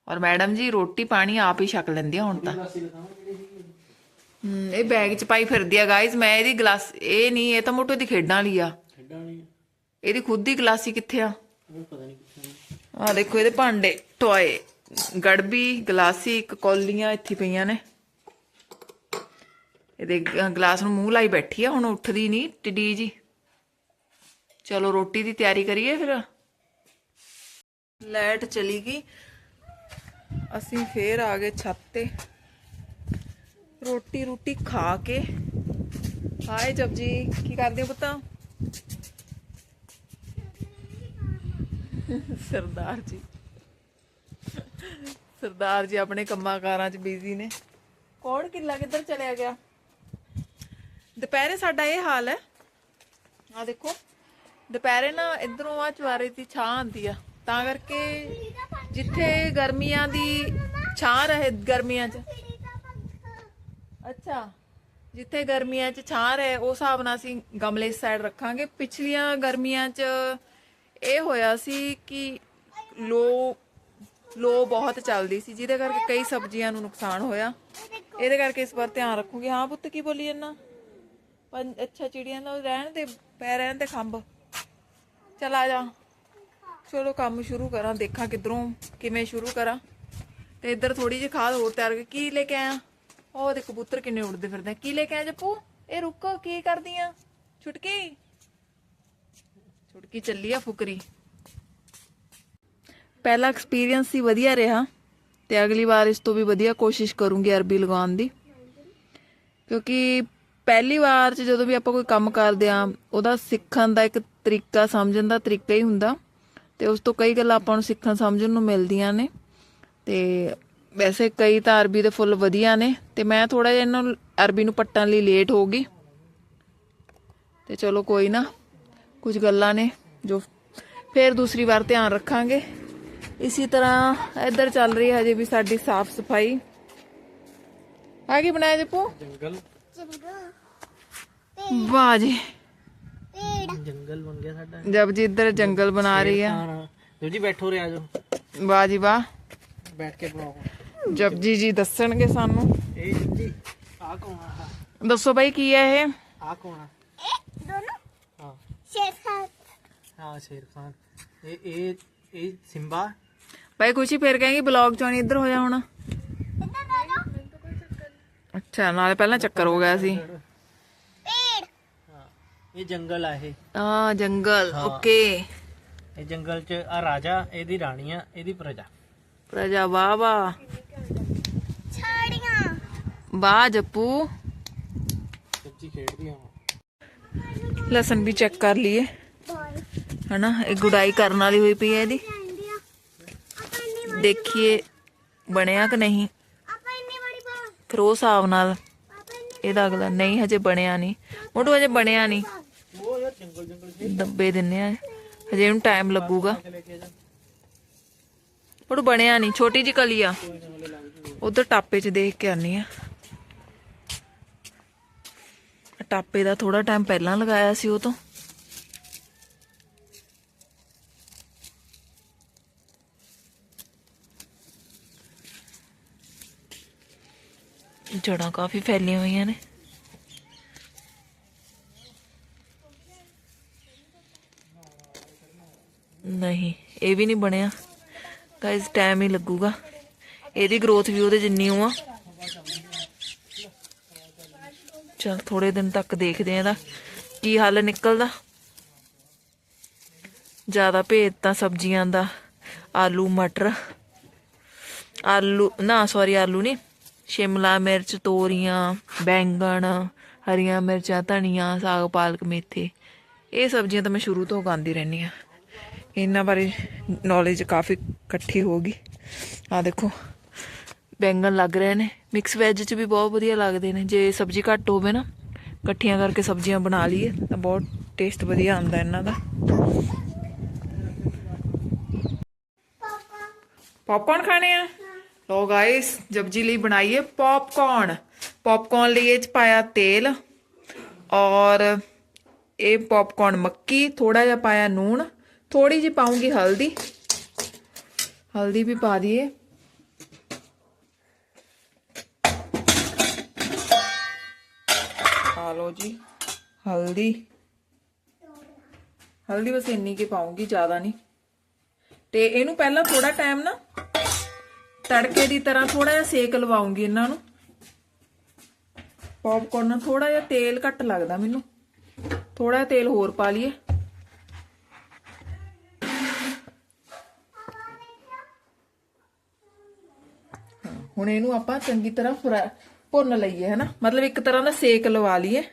ਔਰ ਮੈਡਮ ਜੀ ਰੋਟੀ ਪਾਣੀ ਆਪ ਹੀ ਛਕ ਲੈਂਦੀ ਆ ਹੁਣ ਤਾਂ ਗਲਾਸੀ ਦਿਖਾਵਾਂ ਜਿਹੜੀ ਸੀ ਹਮ, ਇਹ ਬੈਗ 'ਚ ਪਾਈ ਫਿਰਦੀ ਆ ਗਾਇਜ਼ ਮੈਂ ਇਹਦੀ ਗਲਾਸ ਇਹ ਨਹੀਂ ਇਹ ਤਾਂ ਮੋਟੋ ਦੀ ਖੇਡਾਂ ਵਾਲੀ ਆ। ਖੇਡਾਂ ਵਾਲੀ ਇਹਦੀ ਖੁਦ ਦੀ ਗਲਾਸੀ ਕਿੱਥੇ ਆ? ਉਹ ਪਤਾ ਨਹੀਂ ਕਿੱਥੇ ਆ। ਦੇਖੋ ਇਹਦੇ ਭਾਂਡੇ ਟੋਏ ਗੜਬੀ ਗਲਾਸੀ ਇੱਕ ਕੌਲੀਆਂ ਇੱਥੇ ਪਈਆਂ ਨੇ। ਇਹਦੇ ਗਲਾਸ ਨੂੰ ਮੂੰਹ ਲਾਈ ਬੈਠੀ ਆ ਹੁਣ ਉੱਠਦੀ ਨਹੀਂ ਟਿੱਡੀ ਜੀ। ਚਲੋ ਰੋਟੀ ਦੀ ਤਿਆਰੀ ਕਰੀਏ ਫਿਰ। ਲਾਈਟ ਚਲੀ ਗਈ। ਅਸੀਂ ਫੇਰ ਆ ਗਏ ਛੱਤ ਤੇ। ਰੋਟੀ ਰੋਟੀ ਖਾ ਕੇ। ਹਾਏ ਜਪ ਜੀ ਕੀ ਕਰਦੇ ਹੋ ਪੁੱਤਾਂ? ਸਰਦਾਰ ਜੀ। ਸਰਦਾਰ ਜੀ ਆਪਣੇ ਕੰਮਾਂ ਕਾਰਾਂ 'ਚ ਬਿਜ਼ੀ ਨੇ। ਕੌਣ ਕਿੱਲਾ ਕਿੱਧਰ ਚਲਿਆ ਗਿਆ? ਦੁਪਹਿਰੇ ਸਾਡਾ ਇਹ ਹਾਲ ਹੈ। ਆ ਦੇਖੋ ਦੁਪਹਿਰੇ ਨਾ ਇਧਰੋਂ ਆ ਚਵਾਰੇ ਦੀ ਛਾਂ ਆਂਦੀ ਆ। ਤਾਂ ਕਰਕੇ ਜਿੱਥੇ ਗਰਮੀਆਂ ਦੀ ਛਾਂ ਰਹੇ ਗਰਮੀਆਂ 'ਚ। ਅੱਛਾ। ਜਿੱਥੇ ਗਰਮੀਆਂ 'ਚ ਛਾਂ ਰਹੇ ਉਸ ਹਿਸਾਬ ਨਾਲ ਅਸੀਂ ਗਮਲੇ ਸਾਈਡ ਰੱਖਾਂਗੇ। ਪਿਛਲੀਆਂ ਗਰਮੀਆਂ 'ਚ ਇਹ ਹੋਇਆ ਸੀ ਕਿ ਲੋ ਲੋ ਬਹੁਤ ਚੱਲਦੀ ਸੀ, ਜਿਹਦੇ ਕਰਕੇ ਕਈ ਸਬਜ਼ੀਆਂ ਨੂੰ ਨੁਕਸਾਨ ਹੋਇਆ। ਇਹਦੇ ਕਰਕੇ ਇਸ ਵਾਰ ਧਿਆਨ ਰੱਖੂਗੀ। ਹਾਂ ਪੁੱਤ, ਕੀ ਬੋਲੀ ਜੰਨਾ ਪੰਜ, ਅੱਛਾ, ਚਿੜੀਆਂ ਦਾ ਰਹਿਣ ਦੇ, ਪੈ ਰਹਿਣ ਦੇ ਖੰਭ। ਚਲ ਆ ਜਾ। ਚਲੋ ਕੰਮ ਸ਼ੁਰੂ ਕਰਾਂ, ਦੇਖਾਂ ਕਿਧਰੋਂ ਕਿਵੇਂ ਸ਼ੁਰੂ ਕਰਾਂ। ਤੇ ਇੱਧਰ ਥੋੜੀ ਜਿਹੀ ਖਾਦ ਹੋਰ ਤਿਆਰ ਕੀ ਲੈ ਕੇ ਆਇਆ? ਉਹ ਦੇ ਕਬੂਤਰ ਕਿੰਨੇ ਉੜਦੇ ਫਿਰਦੇ ਆ। ਕੀ ਲੈ ਕੇ ਆਇਆ ਜੱਪੂ? ਇਹ ਰੁਕੋ, ਕੀ ਕਰਦੀ ਆ ਛੁਟਕੀ? ਛੁਟਕੀ ਚੱਲੀ ਆ ਫੁਕਰੀ। ਪਹਿਲਾ ਐਕਸਪੀਰੀਅੰਸ ਹੀ ਵਧੀਆ ਰਿਹਾ ਤੇ ਅਗਲੀ ਵਾਰ ਇਸ ਤੋਂ ਵੀ ਵਧੀਆ ਕੋਸ਼ਿਸ਼ ਕਰੂੰਗੀ ਅਰਬੀ ਲਗਾਉਣ ਦੀ। ਕਿਉਂਕਿ ਪਹਿਲੀ ਵਾਰ ਚ ਜਦੋਂ ਵੀ ਆਪਾਂ ਕੋਈ ਕੰਮ ਕਰਦੇ ਆ ਉਹਦਾ ਸਿੱਖਣ ਦਾ ਇੱਕ ਤਰੀਕਾ ਸਮਝਣ ਦਾ ਤਰੀਕਾ ਹੀ ਹੁੰਦਾ। ਤੇ ਉਸ ਤੋਂ ਕਈ ਗੱਲਾਂ ਆਪਾਂ ਨੂੰ ਸਿੱਖਣ ਸਮਝਣ ਨੂੰ ਮਿਲਦੀਆਂ ਨੇ। ਤੇ ਵੈਸੇ ਕਈ ਤਾਂ ਅਰਬੀ ਦੇ ਫੁੱਲ ਵਧੀਆ ਨੇ ਤੇ ਮੈਂ ਥੋੜਾ ਜਿਹਾ ਇਹਨਾਂ ਨੂੰ ਅਰਬੀ ਨੂੰ ਪੱਟਣ ਲਈ ਲੇਟ ਹੋ ਗਈ। ਤੇ ਚਲੋ ਕੋਈ ਨਾ ਕੁਝ ਗੱਲਾਂ ਨੇ ਜੋ ਫੇਰ ਦੂਸਰੀ ਵਾਰ ਧਿਆਨ ਰੱਖਾਂਗੇ। ਇਸੇ ਤਰ੍ਹਾਂ ਇੱਧਰ ਚੱਲ ਰਹੀ ਹੈ ਹਜੇ ਵੀ ਸਾਡੀ ਸਾਫ਼ ਸਫ਼ਾਈ। ਆ ਕੀ ਬਣਾਇਆ ਜਪੂ? ਜੰਗਲ। ਵਾਹ ਜੀ। ਪੇੜ। ਜੰਗਲ ਬਣ ਗਿਆ ਸਾਡਾ। ਜਬ ਜੀ ਇੱਧਰ ਜੰਗਲ ਬਣਾ ਰਹੀ ਆ ਹਾਂ ਜੋ ਜੀ ਬੈਠੋ ਰੇ ਆਜੋ ਵਾਹ ਜੀ ਵਾਹ। ਬੈਠ ਕੇ ਬਣਾਓ। ਜਪਜੀ ਜੀ ਦੱਸਣਗੇ ਸਾਨੂੰ? ਇਹ ਜੀ ਆ ਕੌਣ ਆ? ਦੱਸੋ ਬਾਈ ਕੀ ਹੈ ਇਹ? ਆ ਕੌਣ ਆ? ਇਹ ਦੋਨੋਂ? ਹਾਂ। ਸ਼ੇਰ ਖਾਨ ਹਾਂ ਸ਼ੇਰ ਖਾਨ ਇਹ ਇਹ ਇਹ ਸਿੰਬਾ? ਬਾਈ ਕੁਛ ਹੀ ਫੇਰ ਕहेंगे ਬਲੌਗ ਚੋਂ ਨਹੀਂ ਇੱਧਰ ਹੋ ਜਾ ਹੁਣ ਇੱਧਰ ਦੋਨੋਂ ਅੱਛਾ ਨਾਲੇ ਪਹਿਲਾਂ ਚੱਕਰ ਹੋ ਗਿਆ ਸੀ। ਪੇੜ। ਹਾਂ ਇਹ ਜੰਗਲ ਆ ਇਹ। ਆ ਜੰਗਲ ਓਕੇ। ਇਹ ਜੰਗਲ 'ਚ ਆ ਰਾਜਾ ਇਹਦੀ ਰਾਣੀ ਆ ਇਹਦੀ ਪ੍ਰਜਾ। ਪ੍ਰਜਾ ਵਾਹ ਵਾਹ। ਛਾੜੀਆਂ। ਵਾਹ ਜੱਪੂ। ਸੱਚੀ ਖੇਡਦੀ ਆ ਲਸਣ ਵੀ ਚੈੱਕ ਕਰ ਲਈਏ। ਹਨਾ ਇਹ ਗੁਡਾਈ ਕਰਨ ਵਾਲੀ ਹੋਈ ਪਈ ਹੈ ਇਹਦੀ। ਦੇਖੀਏ ਬਣਿਆ ਕਿ ਨਹੀਂ। ਆਪਾਂ ਇੰਨੀ ਬੜੀ ਬਾਲ ਫਿਰ ਉਹ ਹਿਸਾਬ ਨਾਲ ਇਹਦਾ ਅਗਲਾ ਨਹੀਂ ਹਜੇ ਬਣਿਆ ਨਹੀਂ। ਮੋਟੂ ਹਜੇ ਬਣਿਆ ਨਹੀਂ। ਉਹ ਯਾਰ ਜੰਗਲ ਜੰਗਲ ਦੱਬੇ ਦਿੰਨੇ ਆ। ਹਜੇ ਇਹਨੂੰ ਟਾਈਮ ਲੱਗੂਗਾ। ਲੈ ਕੇ ਬਣਿਆ ਨਹੀਂ, ਛੋਟੀ ਜੀ ਕਲੀ ਆ। ਉਧਰ ਟਾਪੇ 'ਚ ਦੇਖ ਕੇ ਆਨੀ ਆ। ਟਾਪੇ ਦਾ ਥੋੜਾ ਟਾਈਮ ਪਹਿਲਾਂ ਲਗਾਇਆ ਸੀ ਉਹ ਤੋਂ। ਜੜਾਂ ਕਾਫੀ ਫੈਲੀਆਂ ਹੋਈਆਂ ਨੇ। ਨਹੀਂ, ਇਹ ਵੀ ਨਹੀਂ ਬਣਿਆ। ਗਾਇਸ ਟਾਈਮ ਹੀ ਲੱਗੂਗਾ। ਇਹਦੀ ਗਰੋਥ ਵੀ ਉਹਦੇ ਜਿੰਨੀ ਓ ਆ। ਚਲ ਥੋੜੇ ਦਿਨ ਤੱਕ ਦੇਖਦੇ ਆ ਇਹਦਾ। ਕੀ ਹੱਲ ਨਿਕਲਦਾ? ਜ਼ਿਆਦਾ ਭੇਦ ਤਾਂ ਸਬਜ਼ੀਆਂ ਦਾ। ਆਲੂ, ਮਟਰ। ਆਲੂ, ਨਾ ਸੌਰੀ ਆਲੂ ਨਹੀਂ ਸ਼ਿਮਲਾ ਮਿਰਚ, ਤੋਰੀਆਂ, ਬੈਂਗਣ, ਹਰੀਆਂ ਮਿਰਚਾਂ, ਧਨੀਆ, ਸਾਗ, ਪਾਲਕ, ਮੇਥੇ। ਇਹ ਸਬਜ਼ੀਆਂ ਤਾਂ ਮੈਂ ਸ਼ੁਰੂ ਤੋਂ ਉਗਾਉਂਦੀ ਰਹਿੰਦੀ ਆ। ਇਹਨਾਂ ਬਾਰੇ ਨੌਲੇਜ ਕਾਫੀ ਇਕੱਠੀ ਹੋ ਗਈ ਆ ਦੇਖੋ ਬੈਂਗਣ ਲੱਗ ਰਹੇ ਨੇ ਮਿਕਸ ਵੈਜ ਚ ਵੀ ਬਹੁਤ ਵਧੀਆ ਲੱਗਦੇ ਨੇ ਜੇ ਸਬਜ਼ੀ ਘੱਟ ਹੋਵੇ ਨਾ ਇਕੱਠੀਆਂ ਕਰਕੇ ਸਬਜ਼ੀਆਂ ਬਣਾ ਲਈਏ ਤਾਂ ਬਹੁਤ ਟੇਸਟ ਵਧੀਆ ਆਉਂਦਾ ਇਹਨਾਂ ਦਾ ਪੌਪਕਾਰਨ ਖਾਣੇ ਆ ਲੋ ਗਾਇਸ ਜਪਜੀ ਲਈ ਬਣਾਈਏ ਪੌਪਕਾਰਨ ਪੌਪਕਾਰਨ ਲਈ ਇਹ ਚ ਪਾਇਆ ਤੇਲ ਔਰ ਇਹ ਪੌਪਕਾਰਨ ਮੱਕੀ ਥੋੜਾ ਜਿਹਾ ਪਾਇਆ ਨੂਣ ਥੋੜੀ ਜਿਹੀ ਪਾਉਂਗੀ ਹਲਦੀ। ਹਲਦੀ ਵੀ ਪਾ ਦਈਏ। ਆ ਲਓ ਜੀ, ਹਲਦੀ। ਹਲਦੀ ਬਸ ਇੰਨੀ ਕੀ ਪਾਉਂਗੀ, ਜ਼ਿਆਦਾ ਨਹੀਂ। ਤੇ ਇਹਨੂੰ ਪਹਿਲਾਂ ਥੋੜਾ ਟਾਈਮ ਨਾ ਤੜਕੇ ਦੀ ਤਰ੍ਹਾਂ ਥੋੜਾ ਜਿਹਾ ਸੇਕ ਲਵਾਉਂਗੀ ਇਹਨਾਂ ਨੂੰ। ਪੌਪਕਾਰਨ ਨਾਲ ਥੋੜਾ ਜਿਹਾ ਤੇਲ ਘੱਟ ਲੱਗਦਾ ਮੈਨੂੰ। ਥੋੜਾ ਜਿਹਾ ਤੇਲ ਹੋਰ ਪਾ ਲਈਏ। ਹੁਣ ਇਹਨੂੰ ਆਪਾਂ ਚੰਗੀ ਤਰ੍ਹਾਂ ਫਰਾ- ਭੁੰਨ ਲਈਏ, ਹਨਾ? ਮਤਲਬ ਇੱਕ ਤਰ੍ਹਾਂ ਦਾ ਸੇਕ ਲਵਾ ਲਈਏ।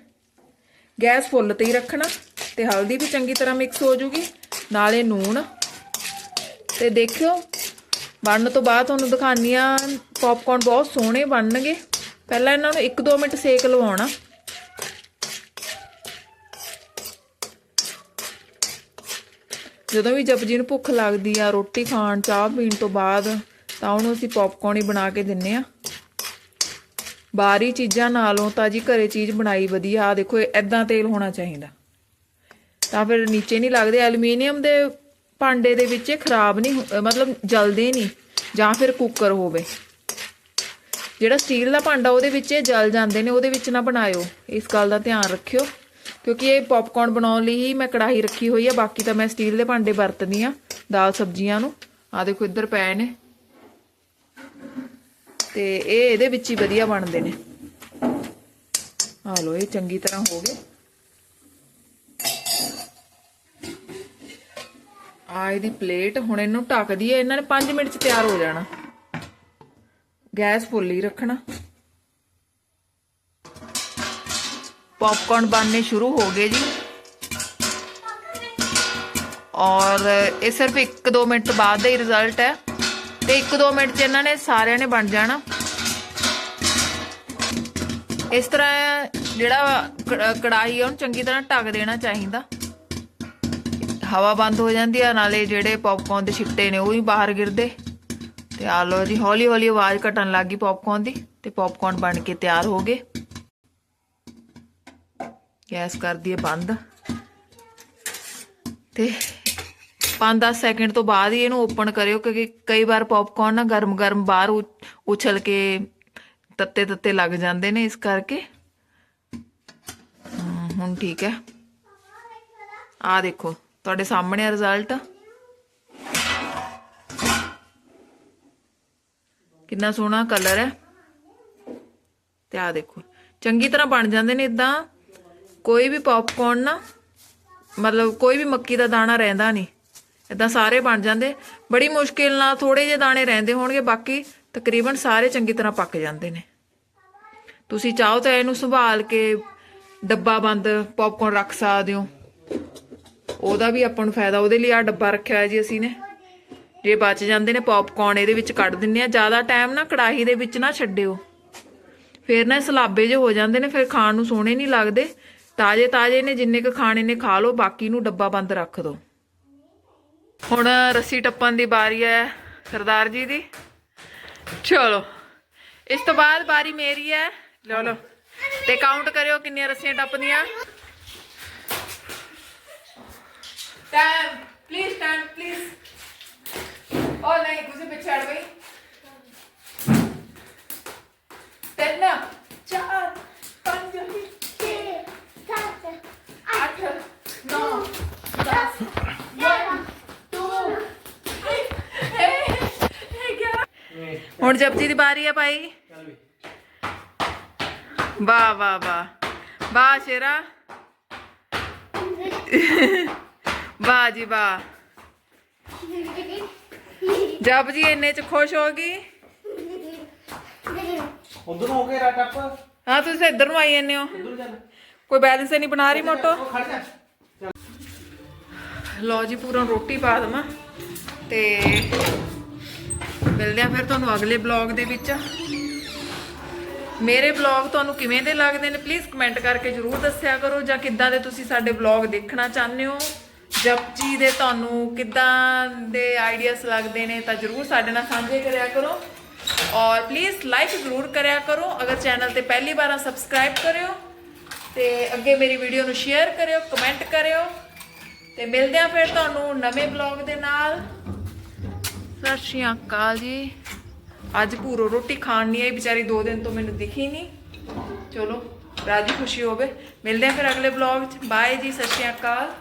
ਗੈਸ ਫੁੱਲ ਤੇ ਹੀ ਰੱਖਣਾ ਤੇ ਹਲਦੀ ਵੀ ਚੰਗੀ ਤਰ੍ਹਾਂ ਮਿਕਸ ਹੋ ਜੂਗੀ। ਨਾਲੇ ਨੂਣ। ਤੇ ਦੇਖਿਓ, ਬਣਨ ਤੋਂ ਬਾਅਦ ਤੁਹਾਨੂੰ ਦਿਖਾਨੀ ਆ ਪੌਪਕਾਰਨ ਬਹੁਤ ਸੋਹਣੇ ਬਣਨਗੇ। ਪਹਿਲਾਂ ਇਹਨਾਂ ਨੂੰ 1-2 ਮਿੰਟ ਸੇਕ ਲਵਾਉਣਾ। ਜਦੋਂ ਵੀ ਜਪਜੀ ਨੂੰ ਭੁੱਖ ਲੱਗਦੀ ਆ, ਰੋਟੀ ਖਾਣ, ਚਾਹ ਪੀਣ ਤੋਂ ਬਾਅਦ ਤਾਂ ਉਹਨੂੰ ਅਸੀਂ ਪੌਪਕਾਰਨ ਹੀ ਬਣਾ ਕੇ ਦਿੰਨੇ ਆ। ਬਾਹਰੀ ਚੀਜ਼ਾਂ ਨਾਲੋਂ ਤਾਂ ਜੀ ਘਰੇ ਚੀਜ਼ ਬਣਾਈ ਵਧੀਆ ਆ ਦੇਖੋ ਐਦਾਂ ਤੇਲ ਹੋਣਾ ਚਾਹੀਦਾ। ਤਾਂ ਫਿਰ ਨੀਚੇ ਨਹੀਂ ਲੱਗਦੇ, ਐਲੂਮੀਨੀਅਮ ਦੇ ਭਾਂਡੇ ਦੇ ਵਿੱਚ ਇਹ ਖਰਾਬ ਨਹੀਂ ਮਤਲਬ ਜਲਦੇ ਨਹੀਂ, ਜਾਂ ਫਿਰ ਕੁੱਕਰ ਹੋਵੇ। ਜਿਹੜਾ ਸਟੀਲ ਦਾ ਭਾਂਡਾ ਉਹਦੇ ਵਿੱਚ ਇਹ ਜਲ ਜਾਂਦੇ ਨੇ, ਉਹਦੇ ਵਿੱਚ ਨਾ ਬਣਾਇਓ। ਇਸ ਗੱਲ ਦਾ ਧਿਆਨ ਰੱਖਿਓ, ਕਿਉਂਕਿ ਇਹ ਪੌਪਕਾਰਨ ਬਣਾਉਣ ਲਈ ਹੀ ਮੈਂ ਕੜਾਹੀ ਰੱਖੀ ਹੋਈ ਆ, ਬਾਕੀ ਤਾਂ ਮੈਂ ਸਟੀਲ ਦੇ ਭਾਂਡੇ ਵਰਤਦੀ ਆ, ਦਾਲ ਸਬਜ਼ੀਆਂ ਨੂੰ। ਆ ਦੇਖੋ, ਇੱਧਰ ਪਏ ਨੇ। ਤੇ ਇਹ ਇਹਦੇ ਵਿੱਚ ਹੀ ਵਧੀਆ ਬਣਦੇ ਨੇ। ਆ ਲੋ ਇਹ ਚੰਗੀ ਤਰ੍ਹਾਂ ਹੋ ਗਏ। ਆ ਇਹਦੀ ਪਲੇਟ, ਹੁਣ ਇਹਨੂੰ ਢੱਕ ਦਈਏ, ਇਹਨਾਂ ਨੇ 5 ਮਿੰਟ ਚ ਤਿਆਰ ਹੋ ਜਾਣਾ। ਗੈਸ ਫੁੱਲ ਹੀ ਰੱਖਣਾ। ਪੌਪਕਾਰਨ ਬਣਨੇ ਸ਼ੁਰੂ ਹੋ ਗਏ ਜੀ। ਔਰ ਇਹ ਸਿਰਫ 1-2 ਮਿੰਟ ਬਾਅਦ ਦਾ ਹੀ ਰਿਜ਼ਲਟ ਹੈ। ਤੇ 1-2 ਮਿੰਟ ਚ ਇਹਨਾਂ ਨੇ ਸਾਰਿਆਂ ਨੇ ਬਣ ਜਾਣਾ। ਇਸ ਤਰ੍ਹਾਂ ਜਿਹੜਾ ਕ- ਕੜਾਹੀ ਉਹਨੂੰ ਚੰਗੀ ਤਰ੍ਹਾਂ ਢੱਕ ਦੇਣਾ ਚਾਹੀਦਾ। ਹਵਾ ਬੰਦ ਹੋ ਜਾਂਦੀ ਆ, ਨਾਲੇ ਜਿਹੜੇ ਪੌਪਕਾਰਨ ਦੇ ਛਿੱਟੇ ਨੇ, ਉਹ ਵੀ ਬਾਹਰ ਗਿਰਦੇ। ਤੇ ਆ ਲੋ ਜੀ ਹੌਲੀ ਹੌਲੀ ਆਵਾਜ਼ ਘਟਣ ਲੱਗੀ ਪੌਪਕਾਰਨ ਦੀ, ਤੇ ਪੌਪਕਾਰਨ ਬਣ ਕੇ ਤਿਆਰ ਹੋ ਗਏ। ਗੈਸ ਕਰ ਦਈਏ ਬੰਦ। ਤੇ 5-10 ਸੈਕਿੰਡ ਤੋਂ ਬਾਅਦ ਹੀ ਇਹਨੂੰ ਓਪਨ ਕਰਿਓ ਕਿਉਂਕਿ ਕਈ ਵਾਰ ਪੌਪਕਾਰਨ ਨਾ ਗਰਮ-ਗਰਮ ਬਾਹਰ ਉਛਲ ਕੇ ਤੱਤੇ ਤੱਤੇ ਲੱਗ ਜਾਂਦੇ ਨੇ ਇਸ ਕਰਕੇ। ਹਮ, ਹੁਣ ਠੀਕ ਹੈ। ਆ ਦੇਖੋ ਤੁਹਾਡੇ ਸਾਹਮਣੇ ਰਿਜ਼ਲਟ ਕਿੰਨਾ ਸੋਹਣਾ ਕਲਰ ਹੈ। ਤੇ ਆ ਦੇਖੋ ਚੰਗੀ ਤਰ੍ਹਾਂ ਬਣ ਜਾਂਦੇ ਨੇ ਇਦਾਂ ਕੋਈ ਵੀ ਪੌਪਕਾਰਨ ਨਾ ਮਤਲਬ ਕੋਈ ਵੀ ਮੱਕੀ ਦਾ ਦਾਣਾ ਰਹਿੰਦਾ ਨਹੀਂ। ਇਦਾਂ ਸਾਰੇ ਬਣ ਜਾਂਦੇ। ਬੜੀ ਮੁਸ਼ਕਿਲ ਨਾਲ ਥੋੜੇ ਜਿਹੇ ਦਾਣੇ ਰਹਿੰਦੇ ਹੋਣਗੇ, ਬਾਕੀ ਤਕਰੀਬਨ ਸਾਰੇ ਚੰਗੀ ਤਰ੍ਹਾਂ ਪੱਕ ਜਾਂਦੇ ਨੇ। ਤੁਸੀਂ ਚਾਹੋ ਤਾਂ ਇਹਨੂੰ ਸੰਭਾਲ ਕੇ ਡੱਬਾ ਬੰਦ ਪੌਪਕਾਰਨ ਰੱਖ ਸਕਦੇ ਹੋ। ਉਹਦਾ ਵੀ ਆਪਾਂ ਨੂੰ ਫਾਇਦਾ, ਉਹਦੇ ਲਈ ਆ ਡੱਬਾ ਰੱਖਿਆ ਹੋਇਆ ਜੀ ਅਸੀਂ ਨੇ। ਜੇ ਬਚ ਜਾਂਦੇ ਨੇ ਪੌਪਕਾਰਨ ਇਹਦੇ ਵਿੱਚ ਕੱਢ ਦਿੰਨੇ ਆ ਜ਼ਿਆਦਾ ਟਾਈਮ ਨਾ ਕੜਾਹੀ ਦੇ ਵਿੱਚ ਨਾ ਛੱਡਿਓ। ਫਿਰ ਨਾ ਸਲਾਬੇ ਜੇ ਹੋ ਜਾਂਦੇ ਨੇ, ਫਿਰ ਖਾਣ ਨੂੰ ਸੋਹਣੇ ਨਹੀਂ ਲੱਗਦੇ। ਤਾਜ਼ੇ ਤਾਜ਼ੇ ਨੇ, ਜਿੰਨੇ ਕ ਖਾਣੇ ਨੇ ਖਾ ਲਓ, ਬਾਕੀ ਨੂੰ ਡੱਬਾ ਬੰਦ ਰੱਖ ਦਿਓ। ਹੁਣ ਰੱਸੀ ਟੱਪਣ ਦੀ ਵਾਰੀ ਹੈ, ਸਰਦਾਰ ਜੀ ਦੀ। ਚਲੋ, ਇਸ ਤੋਂ ਬਾਅਦ ਵਾਰੀ ਮੇਰੀ ਹੈ। ਲਓ ਲਓ। ਤੇ ਕਾਊਂਟ ਕਰਿਓ ਕਿੰਨੀਆਂ ਰੱਸੀਆਂ ਟੱਪਦੀਆਂ। ਟਾਈਮ ਪਲੀਜ਼ ਟਾਈਮ ਪਲੀਜ਼ ਓ ਨਹੀਂ, ਤੁਸੀਂ ਪਿੱਛੇ ਹਟ ਗਈ ਤਿੰਨ ਚਾਰ ਪੰਜ ਛੇ ਸੱਤ ਅੱਠ ਨੌ ਦਸ ਗਿਆਰਾਂ ਜਪਜੀ ਦੀ ਬਾਰੀ ਹੈ ਭਾਈ। ਵਾਹ ਵਾਹ ਵਾਹ। ਵਾਹ ਸ਼ੇਰਾ। ਵਾਹ ਜੀ ਵਾਹ। ਜਪਜੀ ਇੰਨੇ ਚ ਖੁਸ਼ ਹੋ ਗਈ। ਉਧਰ ਹੋ ਕੇ ਰਾ ਟੱਪ ਹਾਂ ਤੁਸੀਂ ਇੱਧਰ ਨੂੰ ਆਈ ਜਾਂਦੇ ਹੋ। ਕੋਈ ਬੈਲੈਂਸ ਨਹੀਂ ਬਣਾ ਰਹੀ ਮੋਟੋ। ਜਾ। ਲਓ ਜੀ ਪੂਰਾ ਰੋਟੀ ਪਾ ਦਵਾਂ। ਤੇ ਮਿਲਦੇ ਆ ਫਿਰ ਤੁਹਾਨੂੰ ਅਗਲੇ ਬਲੌਗ ਦੇ ਵਿੱਚ। ਮੇਰੇ ਬਲੌਗ ਤੁਹਾਨੂੰ ਕਿਵੇਂ ਦੇ ਲੱਗਦੇ ਨੇ ਪਲੀਜ਼ ਕਮੈਂਟ ਕਰਕੇ ਜਰੂਰ ਦੱਸਿਆ ਕਰੋ ਜਾਂ ਕਿੱਦਾਂ ਦੇ ਤੁਸੀਂ ਸਾਡੇ ਬਲੌਗ ਦੇਖਣਾ ਚਾਹੁੰਦੇ ਹੋ। ਜਪਜੀ ਦੇ ਤੁਹਾਨੂੰ ਕਿੱਦਾਂ ਦੇ ਆਈਡੀਆਸ ਲੱਗਦੇ ਨੇ ਤਾਂ ਜਰੂਰ ਸਾਡੇ ਨਾਲ ਸਾਂਝੇ ਕਰਿਆ ਕਰੋ। ਔਰ ਪਲੀਜ਼ ਲਾਈਕ ਜ਼ਰੂਰ ਕਰਿਆ ਕਰੋ। ਅਗਰ ਚੈਨਲ ਤੇ ਪਹਿਲੀ ਵਾਰ ਆ ਸਬਸਕ੍ਰਾਈਬ ਕਰਿਓ। ਤੇ ਅੱਗੇ ਮੇਰੀ ਵੀਡੀਓ ਨੂੰ ਸ਼ੇਅਰ ਕਰਿਓ ਕਮੈਂਟ ਕਰਿਓ। ਤੇ ਮਿਲਦੇ ਆ ਫਿਰ ਤੁਹਾਨੂੰ ਨਵੇਂ ਬਲੌਗ ਦੇ ਨਾਲ। ਸਤਿ ਸ਼੍ਰੀ ਅਕਾਲ ਜੀ। ਅੱਜ ਪੂਰੋ ਰੋਟੀ ਖਾਣ ਨਹੀਂ ਆਈ, ਵਿਚਾਰੀ ਦੋ ਦਿਨ ਤੋਂ ਮੈਨੂੰ ਦਿਖੀ ਨਹੀਂ। ਚਲੋ, ਰਾਜੀ ਖੁਸ਼ੀ ਹੋਵੇ। ਮਿਲਦੇ ਆ ਫਿਰ ਅਗਲੇ ਬਲੌਗ 'ਚ। ਬਾਏ ਜੀ, ਸਤਿ ਸ਼੍ਰੀ ਅਕਾਲ।